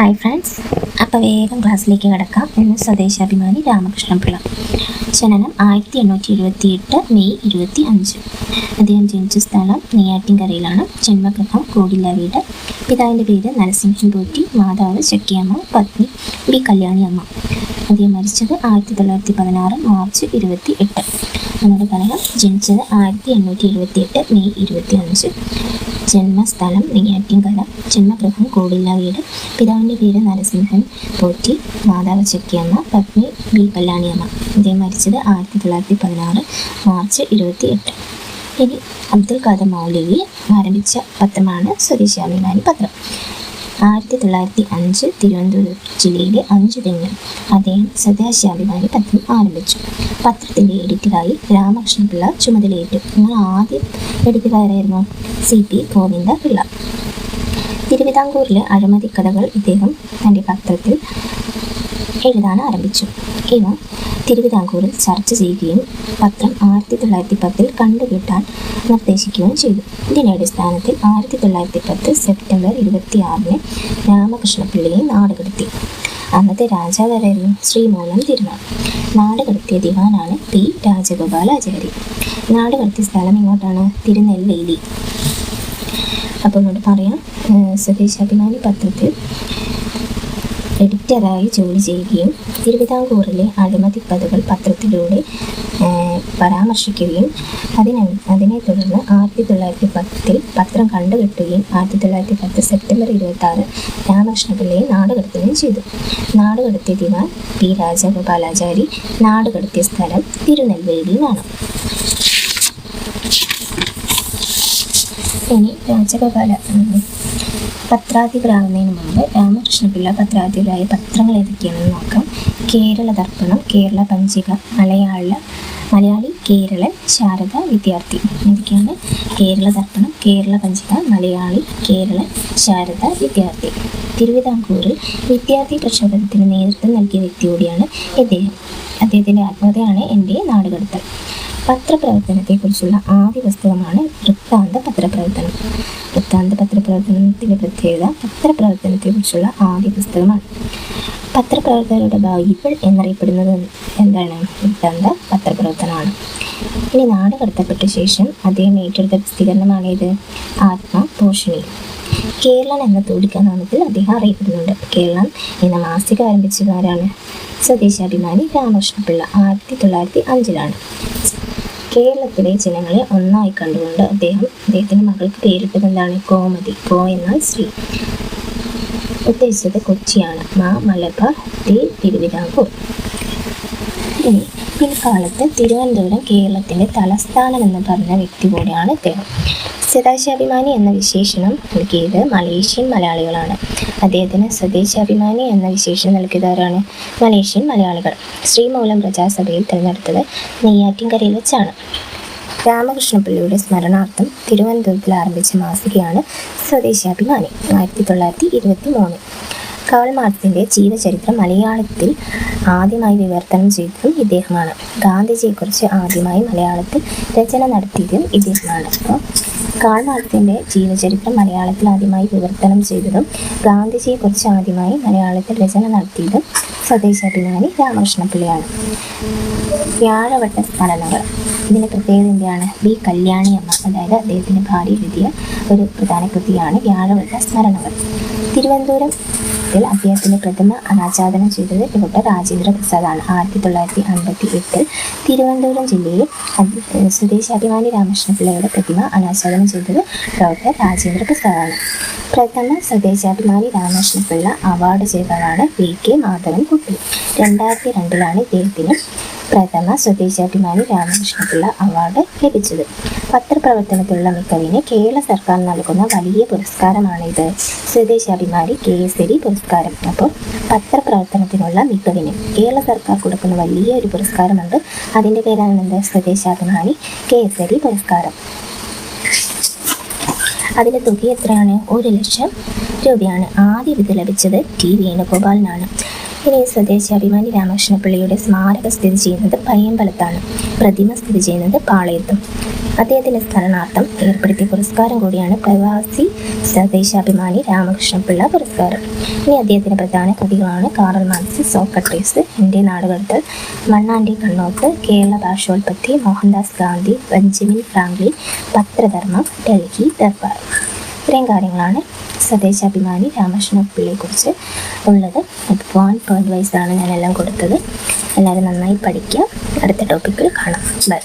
Hi friends അപ്പോൾ വേഗം ക്ലാസ്സിലേക്ക് കിടക്കാം. എന്ന് സ്വദേശാഭിമാനി രാമകൃഷ്ണപിള്ള ജനനം ആയിരത്തി എണ്ണൂറ്റി എഴുപത്തി എട്ട് മെയ് ഇരുപത്തി അഞ്ച് അദ്ദേഹം ജനിച്ച സ്ഥലം നെയ്യാറ്റിൻകരയിലാണ്. ജന്മഗൃഹം കോടില്ല വീട് പിതാവിന്റെ പേര് നരസിംഹൻ പോറ്റി മാതാവ് ചക്കിയമ്മ പത്നി ബി കല്യാണി അമ്മ അദ്ദേഹം മരിച്ചത് ആയിരത്തി തൊള്ളായിരത്തി പതിനാറ് മാർച്ച് ഇരുപത്തി എട്ട് നമ്മുടെ പറയാം ജനിച്ചത് ആയിരത്തി എണ്ണൂറ്റി എഴുപത്തി എട്ട് മെയ് ഇരുപത്തി അഞ്ച് ജന്മസ്ഥലം നെയ്യാറ്റിൻകര. ജന്മഗൃഹം കോടില്ല വീട് പിതാവിന്റെ പേര് നരസിംഹൻ പോറ്റി മാതാവ് ചെക്കിയമ്മ പത്നി ബി കല്യാണിയമ്മ അദ്ദേഹം മരിച്ചത് ആയിരത്തി തൊള്ളായിരത്തി പതിനാറ് മാർച്ച് ഇരുപത്തി എട്ട് ഇനി അബ്ദുൽ ഖാദർ മൗലവി ആരംഭിച്ച പത്രമാണ് സ്വദേശാഭിമാനി പത്രം. ആയിരത്തി തൊള്ളായിരത്തി അഞ്ച് തിരുവനന്തപുരം ജില്ലയിലെ അഞ്ച് തെങ്ങിൽ അദ്ദേഹം സ്വദേശാഭിമാനി പത്രം ആരംഭിച്ചു. പത്രത്തിന്റെ എഡിറ്ററായി രാമകൃഷ്ണപിള്ള ചുമതലയേറ്റു. നിങ്ങൾ ആദ്യം എഡിറ്ററായിരുന്നു സി പി ഗോവിന്ദ പിള്ള തിരുവിതാംകൂറിലെ അഴിമതി കഥകൾ ഇദ്ദേഹം തന്റെ പത്രത്തിൽ എഴുതാൻ ആരംഭിച്ചു. ഇവ തിരുവിതാംകൂറിൽ ചർച്ച ചെയ്യുകയും പത്രം ആയിരത്തി തൊള്ളായിരത്തി പത്തിൽ കണ്ടുകിട്ടാൻ നിർദ്ദേശിക്കുകയും ചെയ്തു. ഇതിന്റെ അടിസ്ഥാനത്തിൽ ആയിരത്തി തൊള്ളായിരത്തി പത്ത് സെപ്റ്റംബർ ഇരുപത്തി ആറിന് രാമകൃഷ്ണപിള്ളയെ നാടുകടത്തി. അന്നത്തെ രാജാവായിരുന്നു ശ്രീമൂലം തിരുനാൾ. നാടുകടത്തിയ ദിവാനാണ് പി. രാജഗോപാലാചാരി. നാടുകടത്തിയ സ്ഥലം ഇങ്ങോട്ടാണ് തിരുനെല്ലേലി അപ്പോൾ ഇങ്ങോട്ട് പറയാം. സ്വദേശാഭിമാനി പത്രത്തിൽ എഡിറ്ററായി ജോലി ചെയ്യുകയും തിരുവിതാംകൂറിലെ അഴിമതി പദുകൾ പത്രത്തിലൂടെ പരാമർശിക്കുകയും അതിനെ അതിനെ തുടർന്ന് ആയിരത്തി തൊള്ളായിരത്തി പത്തിൽ പത്രം കണ്ടുകെട്ടുകയും ആയിരത്തി തൊള്ളായിരത്തി പത്ത് സെപ്റ്റംബർ ഇരുപത്തി ആറ് രാമകൃഷ്ണപിള്ളയെ നാടുകടത്തുകയും ചെയ്തു. നാടുകടത്തിയ ദിവാൻ പി രാജഗോപാലാചാരി നാടുകടത്തിയ സ്ഥലം തിരുനെൽവേലിയിലാണ്. ഇനി രാജഗോപാല പത്രാധിപരാകുന്നതിന് മുമ്പ് രാമകൃഷ്ണപിള്ള പത്രാധിപരായ പത്രങ്ങൾ ഏതൊക്കെയാണെന്ന് നോക്കാം. കേരള ദർപ്പണം കേരള പഞ്ചിക മലയാള മലയാളി കേരള ശാരദ വിദ്യാർത്ഥി ഇതൊക്കെയാണ് കേരള ദർപ്പണം കേരള പഞ്ചിക മലയാളി കേരള ശാരദ വിദ്യാർത്ഥി. തിരുവിതാംകൂറിൽ വിദ്യാർത്ഥി പ്രക്ഷോഭത്തിന് നേതൃത്വം നൽകിയ വ്യക്തി കൂടിയാണ് ഇദ്ദേഹം. അദ്ദേഹത്തിന്റെ ആത്മകഥയാണ് എന്റെ നാടുകടത്തൽ. പത്രപ്രവർത്തനത്തെക്കുറിച്ചുള്ള ആദ്യ പുസ്തകമാണ് വൃത്താന്ത പത്രപ്രവർത്തനം വൃത്താന്ത പത്രപ്രവർത്തനത്തിന്റെ പ്രത്യേകത പത്രപ്രവർത്തനത്തെക്കുറിച്ചുള്ള ആദ്യ പുസ്തകമാണ്. പത്രപ്രവർത്തകരുടെ ബൈബിൾ എന്നറിയപ്പെടുന്നത് എന്താണ്? വൃത്താന്ത പത്രപ്രവർത്തനമാണ്. ഇനി നാട് കടത്തപ്പെട്ട ശേഷം അദ്ദേഹം ഏറ്റെടുത്ത പ്രസിദ്ധീകരണമാണേത്? ആത്മപോഷണി കേരളം എന്ന തൂടിക്കാനാമത്തിൽ അദ്ദേഹം അറിയപ്പെടുന്നുണ്ട്. കേരളം എന്ന മാസിക ആരംഭിച്ചതാരാണ് സ്വദേശാഭിമാനി രാമകൃഷ്ണപിള്ള. ആയിരത്തി തൊള്ളായിരത്തി അഞ്ചിലാണ്. കേരളത്തിലെ ജനങ്ങളെ ഒന്നായി കണ്ടുകൊണ്ട് അദ്ദേഹം അദ്ദേഹത്തിന്റെ മകൾക്ക് പേരിട്ടത് എന്താണ്? ഗോമതി ഗോ എന്നാൽ ശ്രീ. ഉദ്ദേശിച്ചത് കൊച്ചിയാണ്. മാ മലബാർ തിരുവിതാംകൂർ. ഇനി പിൽക്കാലത്ത് തിരുവനന്തപുരം കേരളത്തിന്റെ തലസ്ഥാനം എന്ന് പറഞ്ഞ വ്യക്തി കൂടിയാണ് ഇദ്ദേഹം. സ്വദേശാഭിമാനി എന്ന വിശേഷണം നൽകിയത് മലേഷ്യൻ മലയാളികളാണ്. അദ്ദേഹത്തിന് സ്വദേശാഭിമാനി എന്ന വിശേഷണം നൽകിയതാരാണ് മലേഷ്യൻ മലയാളികൾ. ശ്രീമൂലം പ്രജാസഭയിൽ തിരഞ്ഞെടുത്തത് നെയ്യാറ്റിൻകരയിൽ വെച്ചാണ്. രാമകൃഷ്ണപിള്ളിയുടെ സ്മരണാർത്ഥം തിരുവനന്തപുരത്തിൽ ആരംഭിച്ച മാസികയാണ് സ്വദേശാഭിമാനി ആയിരത്തി തൊള്ളായിരത്തി ഇരുപത്തി മൂന്ന് കാൾ മാർക്സിന്റെ ജീവചരിത്രം മലയാളത്തിൽ ആദ്യമായി വിവർത്തനം ചെയ്തതും ഇദ്ദേഹമാണ്. ഗാന്ധിജിയെക്കുറിച്ച് ആദ്യമായി മലയാളത്തിൽ രചന നടത്തിയതും ഇദ്ദേഹമാണ്. അപ്പോൾ കാൾ മാർക്സിന്റെ ജീവചരിത്രം മലയാളത്തിൽ ആദ്യമായി വിവർത്തനം ചെയ്തതും ഗാന്ധിജിയെക്കുറിച്ച് ആദ്യമായി മലയാളത്തിൽ രചന നടത്തിയതും സ്വദേശാഭിമാനി രാമകൃഷ്ണപിള്ളിയാണ് വ്യാഴവട്ട സ്മരണകൾ ഇതിന്റെ പ്രത്യേകത എന്താണ്? ബി കല്യാണി അമ്മ അതായത് അദ്ദേഹത്തിന്റെ ഭാര്യ എഴുതിയ ഒരു പ്രധാന കൃതിയാണ് വ്യാഴവട്ട സ്മരണകൾ. തിരുവനന്തപുരത്തിൽ അദ്ദേഹത്തിന്റെ പ്രഥമ അനാച്ഛാദനം ചെയ്തത് ഡോക്ടർ രാജേന്ദ്ര പ്രസാദാണ്. ആയിരത്തി തൊള്ളായിരത്തി അൻപത്തി എട്ടിൽ തിരുവനന്തപുരം ജില്ലയിൽ സ്വദേശാഭിമാനി രാമകൃഷ്ണപിള്ളയുടെ പ്രതിമ അനാച്ഛാദനം ചെയ്തത് ഡോക്ടർ രാജേന്ദ്ര പ്രസാദാണ്. പ്രഥമ സ്വദേശാഭിമാനി രാമകൃഷ്ണപിള്ള അവാർഡ് ചെയ്തതാണ് വി കെ മാധവൻ കുട്ടി രണ്ടായിരത്തി രണ്ടിലാണ് ഇദ്ദേഹത്തിന് പ്രഥമ സ്വദേശാഭിമാനി രാമകൃഷ്ണപിള്ള അവാർഡ് ലഭിച്ചത്. പത്രപ്രവർത്തനത്തിലുള്ള മികവിന് കേരള സർക്കാർ നൽകുന്ന വലിയ പുരസ്കാരമാണിത്. സ്വദേശാഭിമാനി കേസരി പുരസ്കാരം. അപ്പോൾ പത്രപ്രവർത്തനത്തിനുള്ള മികവിന് കേരള സർക്കാർ കൊടുക്കുന്ന വലിയ ഒരു പുരസ്കാരമുണ്ട്. അതിന്റെ പേരാണ് എന്താ സ്വദേശാഭിമാനി കേസരി പുരസ്കാരം. അതിന്റെ തുക എത്രയാണ്? ഒരു ലക്ഷം രൂപയാണ്. ആദ്യം ഇത് ലഭിച്ചത് ടി വേണുഗോപാലിനാണ്. ഇനി രാമകൃഷ്ണ പിള്ളിയുടെ സ്മാരക സ്ഥിതി ചെയ്യുന്നത് പയ്യമ്പലത്താണ്. പ്രതിമ സ്ഥിതി ചെയ്യുന്നത് പാളയത്തും. അദ്ദേഹത്തിന്റെ സ്മരണാർത്ഥം ഏർപ്പെടുത്തിയ പുരസ്കാരം കൂടിയാണ് പ്രവാസി സ്വദേശാഭിമാനി രാമകൃഷ്ണപിള്ള പുരസ്കാരം. ഇനി അദ്ദേഹത്തിന്റെ പ്രധാന കൃതികളാണ് കാറൽ മാർക്സ് സോക്രട്ടീസ് ഇന്ത്യ നാടുകടത്തൽ മണ്ണാണ്ടി കണ്ണോത്ത് കേരള ഭാഷോൽപത്തി മോഹൻദാസ് ഗാന്ധി ബെഞ്ചമിൻ ഫ്രാങ്ക്ലിൻ പത്രധർമ്മം ഡൽഹി ദർബാർ. ഇത്രയും കാര്യങ്ങളാണ് സ്വദേശാഭിമാനി പിള്ളയെക്കുറിച്ച് ഉള്ളത് വൺ പോയിന്റ് വൈസ് ആണ് ഞാനെല്ലാം കൊടുത്തത്. എല്ലാവരും നന്നായി പഠിക്കുക. അടുത്ത ടോപ്പിക്കിൽ കാണാം. ബൈ